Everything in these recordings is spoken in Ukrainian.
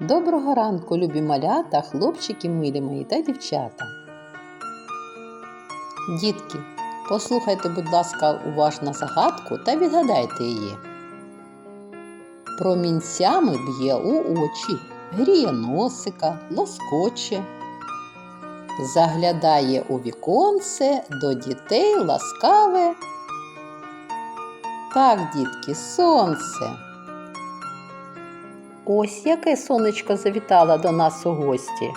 Доброго ранку, любі малята, хлопчики милі мої та дівчата. Дітки, послухайте, будь ласка, уважно загадку та відгадайте її. Промінцями б'є у очі, гріє носика, лоскоче. Заглядає у віконце до дітей ласкаве. Так, дітки, сонце. Ось яке сонечко завітало до нас у гості.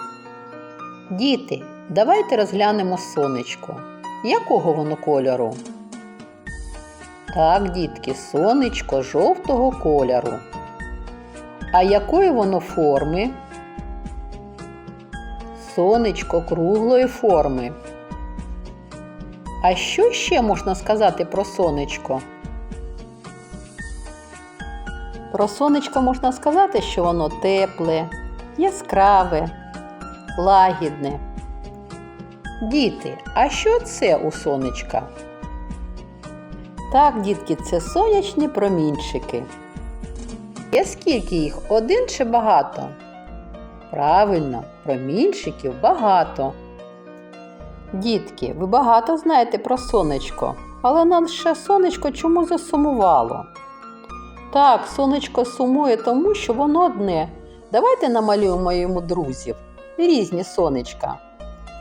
Діти, давайте розглянемо сонечко. Якого воно кольору? Так, дітки, сонечко жовтого кольору. А якої воно форми? Сонечко круглої форми. А що ще можна сказати про сонечко? Про сонечко можна сказати, що воно тепле, яскраве, лагідне. Діти, а що це у сонечка? Так, дітки, це сонячні промінчики. Є скільки їх? Один чи багато? Правильно, промінчиків багато. Дітки, ви багато знаєте про сонечко, але наше сонечко чому засумувало? Так, сонечко сумує тому, що воно одне. Давайте намалюємо йому друзів. Різні сонечка.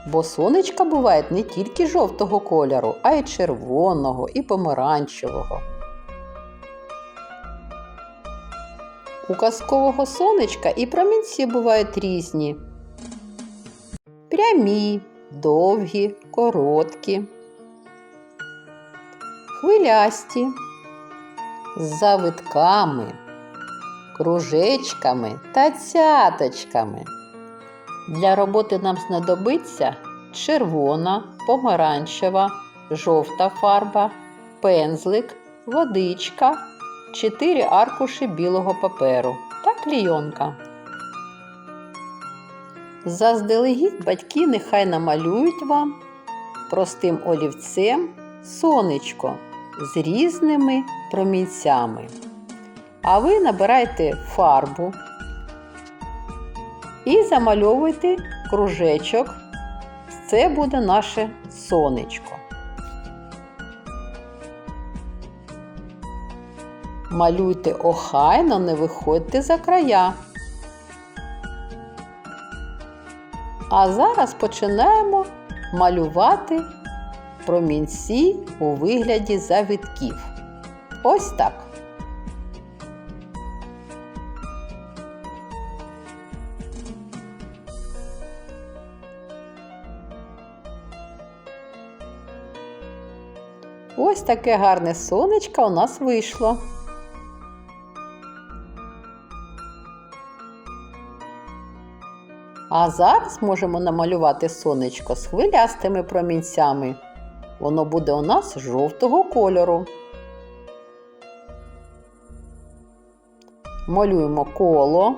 Бо сонечка бувають не тільки жовтого кольору, а й червоного і помаранчевого. У казкового сонечка і промінці бувають різні. Прямі, довгі, короткі, хвилясті з завитками, кружечками та цяточками. Для роботи нам знадобиться червона, помаранчева, жовта фарба, пензлик, водичка, 4 аркуші білого паперу та клійонка. Заздалегідь батьки нехай намалюють вам простим олівцем сонечко з різними промінцями. А ви набирайте фарбу і замальовуйте кружечок. Це буде наше сонечко. Малюйте охайно, не виходьте за края. А зараз починаємо малювати промінці у вигляді завитків. Ось так. Ось таке гарне сонечко у нас вийшло. А зараз можемо намалювати сонечко з хвилястими промінцями. Воно буде у нас жовтого кольору. Малюємо коло.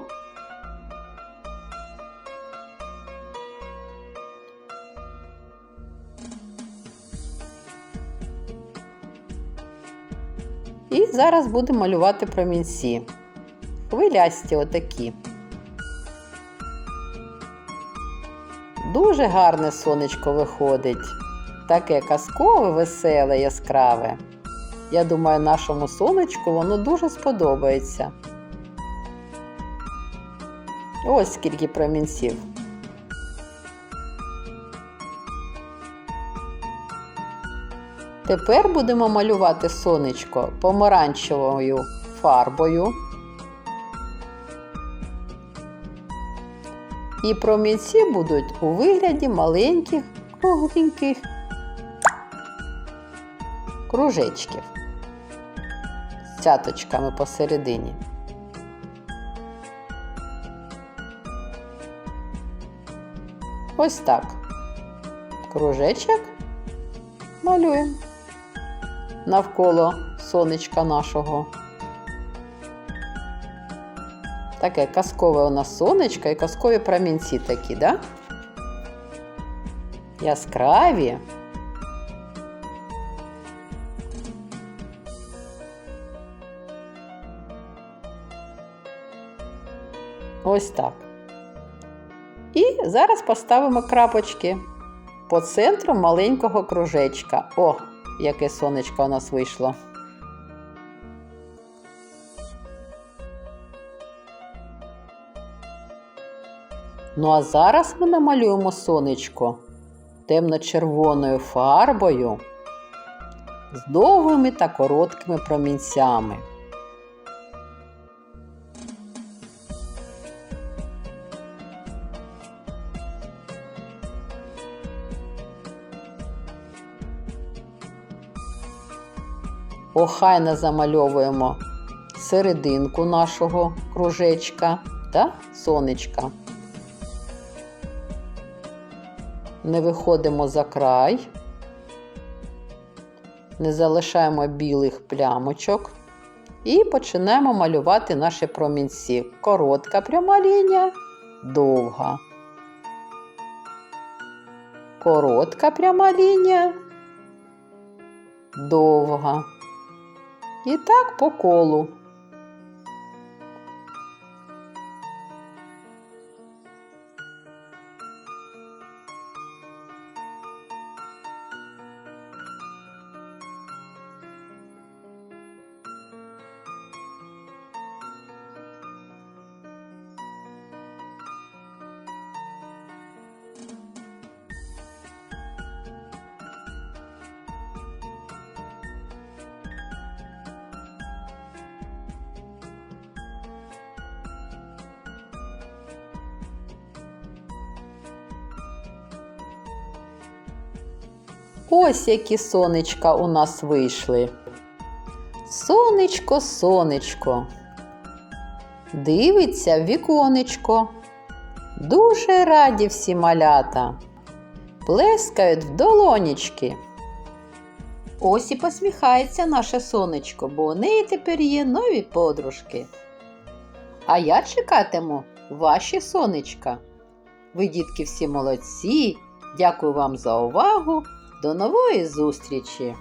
І зараз будемо малювати промінці. Хвилясті отакі. Дуже гарне сонечко виходить. Таке казкове, веселе, яскраве. Я думаю, нашому сонечку воно дуже сподобається. Ось скільки промінців. Тепер будемо малювати сонечко помаранчевою фарбою. І промінці будуть у вигляді маленьких кругленьких кружечків з цяточками посередині. Ось так. Кружечок малюємо навколо сонечка нашого. Таке казкове у нас сонечко і казкові промінці такі, да? Яскраві. Ось так. І зараз поставимо крапочки по центру маленького кружечка. О, яке сонечко у нас вийшло. Ну а зараз ми намалюємо сонечко темно-червоною фарбою з довгими та короткими промінцями. Охайно замальовуємо серединку нашого кружечка та сонечка. Не виходимо за край, не залишаємо білих плямочок і починаємо малювати наші промінці. Коротка пряма лінія, довга. Коротка пряма лінія, довга. І так по колу. Ось які сонечка у нас вийшли. Сонечко, сонечко. Дивиться віконечко. Дуже раді всі малята. Плескають в долонічки. Ось і посміхається наше сонечко, бо у неї тепер є нові подружки. А я чекатиму ваші сонечка. Ви, дітки, всі молодці. Дякую вам за увагу. До нової зустрічі!